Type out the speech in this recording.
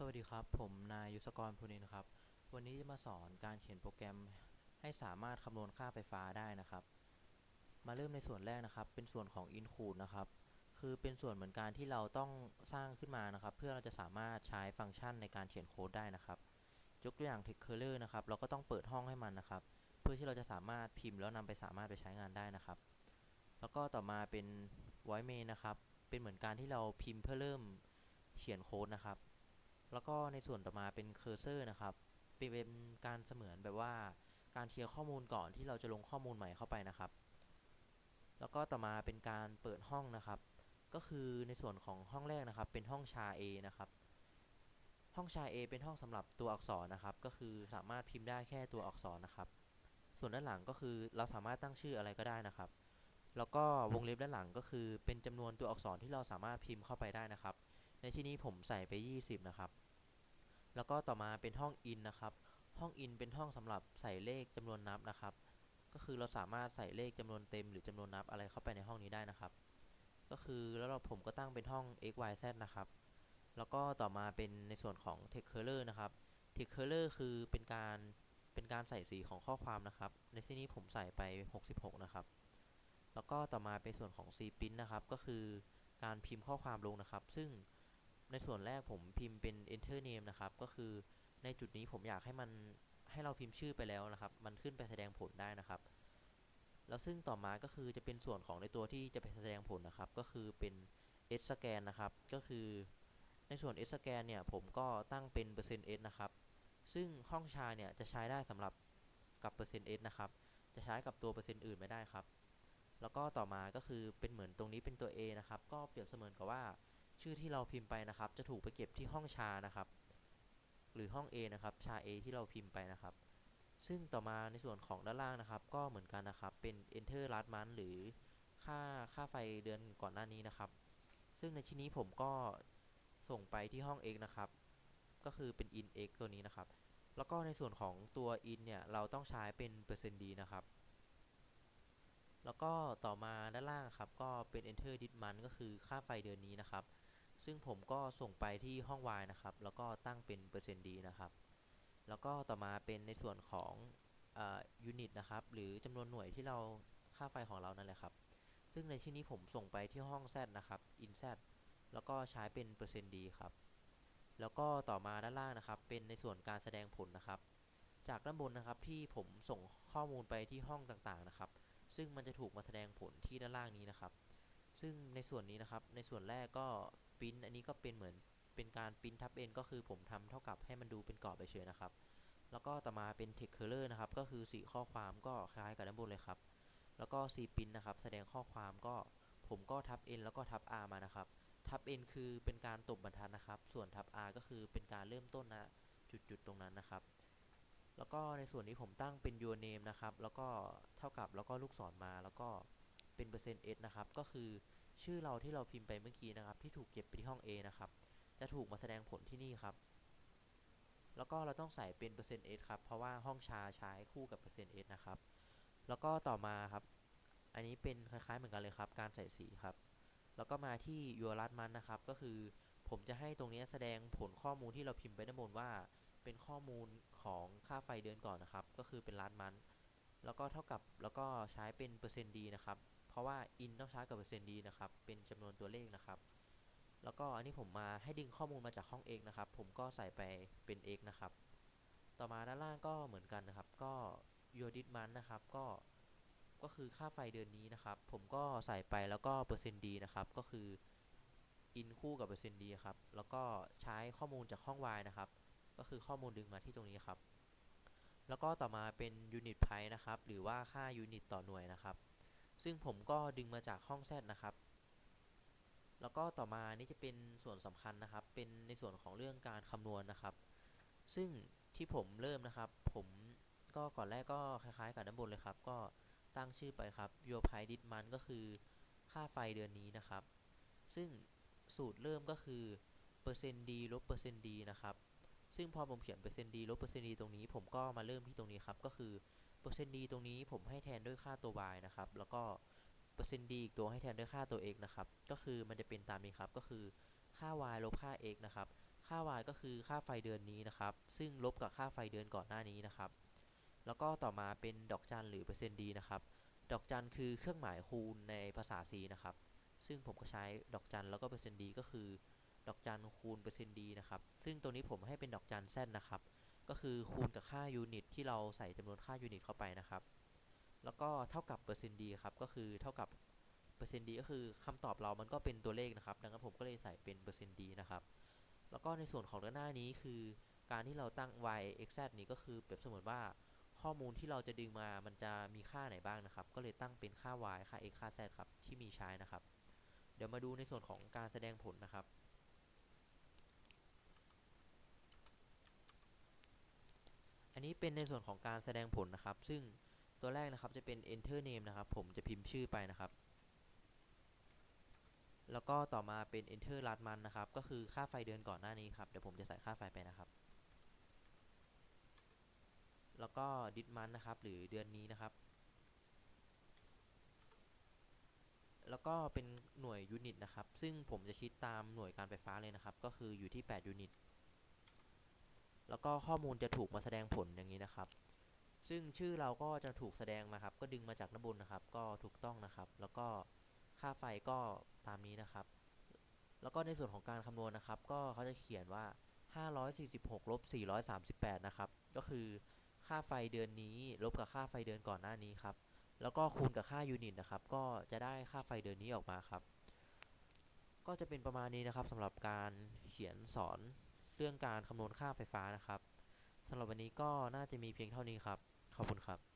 สวัสดีครับ ผมนายยุศกรภูนินครับ วันนี้จะมาสอนการเขียนโปรแกรมให้สามารถคำนวณค่าไฟฟ้าได้นะครับ มาเริ่มในส่วนแรกนะครับ เป็นส่วนของ include นะครับ คือเป็นส่วนเหมือนการที่เราต้องสร้างขึ้นมานะครับ เพื่อเราจะสามารถใช้ฟังก์ชันในการเขียนโค้ดได้นะครับยกตัวอย่าง text color นะครับ เราก็ต้องเปิดห้องให้มันนะครับ เพื่อที่เราจะสามารถพิมพ์แล้วนำไปสามารถไปใช้งานได้นะครับ แล้วก็ต่อมาเป็น void main นะครับ เป็นเหมือนการที่เราพิมพ์เพื่อเริ่มเขียนโค้ดนะครับ แล้วก็ในส่วนต่อมาเป็นเคอร์เซอร์นะครับเป็นการเสมือนแบบว่าการเคลียร์ข้อมูลก่อนที่เราจะลงข้อมูลใหม่เข้าไปนะครับ แล้วก็ต่อมาเป็นการเปิดห้องนะครับ ก็คือในส่วนของห้องแรกนะครับ เป็นห้องชา A นะครับห้องชา A เป็นห้องสำหรับตัวอักษรนะครับ ก็คือสามารถพิมพ์ได้แค่ตัวอักษรนะครับ ส่วนด้านหลังก็คือเราสามารถตั้งชื่ออะไรก็ได้นะครับ แล้วก็วงเล็บด้านหลังก็คือเป็นจำนวนตัวอักษรที่เราสามารถพิมพ์เข้าไปได้นะครับ ในที่นี้ผมใส่ไป 20 นะครับ แล้วก็ต่อมาเป็นห้อง in นนะครับ ห้อง in เป็นห้องสำหรับใส่เลขจำนวนนับนะครับ ก็คือเราสามารถใส่เลขจำนวนเต็มหรือจำนวนนับอะไรเข้าไปในห้องนี้ได้นะครับ ก็คือแล้วเราผมก็ตั้งเป็นห้อง x y z นะครับ แล้วก็ต่อมาเป็นในส่วนของ text color นะครับ text color คือเป็นการเป็นการใส่สีของข้อความนะครับ ในที่นี้ผมใส่ไป 66 นะครับ แล้วก็ต่อมาเป็นส่วนของ c print นะครับ ก็คือการพิมพ์ข้อความลงนะครับ ซึ่ง ในส่วนแรกผมพิมพ์เป็น enter name นะครับ ก็คือในจุดนี้ผมอยากให้มันให้เราพิมพ์ชื่อไปแล้วนะครับ มันขึ้นไปแสดงผลได้นะครับ แล้วซึ่งต่อมาก็คือจะเป็นส่วนของในตัวที่จะไปแสดงผลนะครับ ก็คือเป็น s scan นะครับ ก็คือในส่วน s scan เนี่ยผมก็ตั้งเป็นเปอร์เซ็นต์ s นะครับ ซึ่งห้องชาเนี่ยจะใช้ได้สำหรับกับเปอร์เซ็นต์ s นะครับ จะใช้กับตัวเปอร์เซ็นต์อื่นไม่ได้ครับ แล้วก็ต่อมาก็คือเป็นเหมือนตรงนี้เป็นตัว a นะครับ ก็เปรียบเสมือนกับว่า ชื่อที่เราพิมพ์ไปนะครับ จะถูกไปเก็บที่ห้องชานะครับ หรือห้อง A นะครับชา A ที่เราพิมพ์ไปนะครับ ซึ่งต่อมาในส่วนของด้านล่างนะครับ ก็เหมือนกันนะครับเป็น enter last month หรือค่าค่าไฟเดือนก่อนหน้านี้นะครับ ซึ่งในที่นี้ผมก็ส่งไปที่ห้อง x นะครับ ก็คือเป็น in x ตัวนี้นะครับ แล้วก็ในส่วนของตัว in เนี่ย เราต้องใช้เป็นเปอร์เซ็นต์ d นะครับ แล้วก็ต่อมาด้านล่างครับ ก็เป็น enter this month ก็คือค่าไฟเดือนนี้นะครับ ซึ่งผมก็ส่งไปที่ห้อง y นะครับ แล้วก็ตั้งเป็นเปอร์เซ็นต์ d นะครับ แล้วก็ต่อมาเป็นในส่วนของยูนิตนะครับ หรือจำนวนหน่วยที่เราค่าไฟของเรานั่นแหละครับ ซึ่งในที่นี้ผมส่งไปที่ห้อง z นะครับ in z แล้วก็ใช้เป็นเปอร์เซ็นต์ d ครับ แล้วก็ต่อมาด้านล่างนะครับ เป็นในส่วนการแสดงผลนะครับ จากด้านบนนะครับที่ผมส่งข้อมูลไปที่ห้องต่างๆนะครับ ซึ่งมันจะถูกมาแสดงผลที่ด้านล่างนี้นะครับ ซึ่งในส่วนนี้นะครับ ในส่วนแรกก็ ปริ้นอันนี้ก็เป็นเหมือนเป็นการปริ้นทับเอ็นก็คือผมทำเท่ากับให้มันดูเป็นกรอบไปเฉยนะครับ แล้วก็ต่อมาเป็น text color นะครับ ก็คือสีข้อความก็คล้ายกับด้านบนเลยครับ แล้วก็ c p r i n นะครับ แสดงข้อความก็ผมก็ทับ n แล้วก็ทับ r มานะครับ ทับ n คือเป็นการตบบรรทัดนะครับ ส่วนทับ r ก็คือเป็นการเริ่มต้นนะจุดๆตรงนั้นนะครับ แล้วก็ในส่วนนี้ผมตั้งเป็น your name นะครับ แล้วก็เท่ากับแล้วก็ลูกศรมาแล้วก็เป็นเปอร์เซ็นต์ s นะครับ ก็คือ ชื่อเราที่เราพิมพ์ไปเมื่อกี้นะครับ ที่ถูกเก็บไปที่ห้อง A นะครับ จะถูกมาแสดงผลที่นี่ครับ แล้วก็เราต้องใส่เป็นเปอร์เซ็นต์ s ครับ เพราะว่าห้องชาใช้คู่กับเปอร์เซ็นต์ s นะครับ แล้วก็ต่อมาครับ อันนี้เป็นคล้ายๆเหมือนกันเลยครับ การใส่สีครับ แล้วก็มาที่ your last month นะครับ ก็คือผมจะให้ตรงนี้แสดงผลข้อมูลที่เราพิมพ์ไปด้านบนว่าเป็นข้อมูลของค่าไฟเดือนก่อนนะครับ ก็คือเป็น last month แล้วก็เท่ากับแล้วก็ใช้เป็นเปอร์เซ็นต์ d นะครับ เพราะว่า in ต้องใช้กับเปอร์เซ็นต์ d นะครับ เป็นจำนวนตัวเลขนะครับ แล้วก็อันนี้ผมมาให้ดึงข้อมูลมาจากห้อง x นะครับ ผมก็ใส่ไปเป็น x นะครับ ต่อมาด้านล่างก็เหมือนกันนะครับ ก็ your this month นะครับ ก็ ก็คือค่าไฟเดือนนี้นะครับ ผมก็ใส่ไปแล้วก็เปอร์เซ็นต์ d นะครับ ก็คือ in คู่กับเปอร์เซ็นต์ d ครับ แล้วก็ใช้ข้อมูลจากห้อง y นะครับ ก็คือข้อมูลดึงมาที่ตรงนี้ครับ แล้วก็ต่อมาเป็น unit price นะครับ หรือว่าค่ายูนิตต่อหน่วยนะครับ ซึ่งผมก็ดึงมาจากห้อง z นะครับ แล้วก็ต่อมานี่จะเป็นส่วนสำคัญนะครับ เป็นในส่วนของเรื่องการคำนวณนะครับ ซึ่งที่ผมเริ่มนะครับ ผมก็ก่อนแรกก็คล้ายๆ กับด้านบนเลยครับ ก็ตั้งชื่อไปครับ your price this month ก็คือค่าไฟเดือนนี้นะครับ ซึ่งสูตรเริ่มก็คือเปอร์เซ็นต์ d ลบเปอร์เซ็นต์ d นะครับ ซึ่งพอผมเขียนเปอร์เซ็นต์ d ลบเปอร์เซ็นต์ d ตรงนี้ ผมก็มาเริ่มที่ตรงนี้ครับ ก็คือ เปอร์เซ็นต์ d ตรงนี้ผมให้แทนด้วยค่าตัว y นะครับ แล้วก็เปอร์เซ็นต์ d อีกตัวให้แทนด้วยค่าตัว x นะครับ ก็คือมันจะเป็นตามนี้ครับก็คือค่า y ลบค่า x นะครับ ค่า y ก็คือค่าไฟเดือนนี้นะครับ ซึ่งลบกับค่าไฟเดือนก่อนหน้านี้นะครับ แล้วก็ต่อมาเป็นดอกจันหรือเปอร์เซ็นต์ดีนะครับ ดอกจันคือเครื่องหมายคูณในภาษา C นะครับ ซึ่งผมก็ใช้ดอกจันแล้วก็เปอร์เซ็นต์ดีก็คือ ดอกจันคูณเปอร์เซ็นต์ดีนะครับ ซึ่งตัวนี้ผมให้เป็นดอกจันแซนะครับ ก็คือคูณกับค่ายูนิตที่เราใส่จำนวนค่ายูนิตเข้าไปนะครับ แล้วก็เท่ากับเปอร์เซ็นต์ดีครับ ก็คือเท่ากับเปอร์เซ็นต์ดีก็คือคำตอบเรามันก็เป็นตัวเลขนะครับ ดังนั้นผมก็เลยใส่เป็นเปอร์เซ็นต์ดีนะครับ แล้วก็ในส่วนของด้านหน้านี้คือ การที่เราตั้ง y x z นี้ก็คือเปรียบเสมือนว่าข้อมูลที่เราจะดึงมามันจะมีค่าไหนบ้างนะครับ ก็เลยตั้งเป็นค่า y ค่า x ค่า z ครับ ที่มีใช้นะครับ เดี๋ยวมาดูในส่วนของการแสดงผลนะครับ อันนี้เป็นในส่วนของการแสดงผลนะครับ ซึ่งตัวแรกนะครับจะเป็น enter name นะครับ ผมจะพิมพ์ชื่อไปนะครับ แล้วก็ต่อมาเป็น enter last month นะครับ ก็คือค่าไฟเดือนก่อนหน้านี้ครับ เดี๋ยวผมจะใส่ค่าไฟไปนะครับ แล้วก็ this month นะครับ หรือเดือนนี้นะครับ แล้วก็เป็นหน่วยยูนิตนะครับ ซึ่งผมจะคิดตามหน่วยการไฟฟ้าเลยนะครับ ก็คืออยู่ที่ 8 ยูนิต แล้วก็ข้อมูลจะถูกมาแสดงผลอย่างนี้นะครับ ซึ่งชื่อเราก็จะถูกแสดงมาครับ ก็ดึงมาจากน้ำบนนะครับ ก็ถูกต้องนะครับ แล้วก็ค่าไฟก็ตามนี้นะครับ แล้วก็ในส่วนของการคำนวณนะครับ ก็เขาจะเขียนว่า 546ลบ438 นะครับ ก็คือค่าไฟเดือนนี้ลบกับค่าไฟเดือนก่อนหน้านี้ครับ แล้วก็คูณกับค่ายูนิตนะครับ ก็จะได้ค่าไฟเดือนนี้ออกมาครับ ก็จะเป็นประมาณนี้นะครับสำหรับการเขียนสอน เรื่องการคำนวณค่าไฟฟ้านะครับสำหรับวันนี้ก็น่าจะมีเพียงเท่านี้ครับ ขอบคุณครับ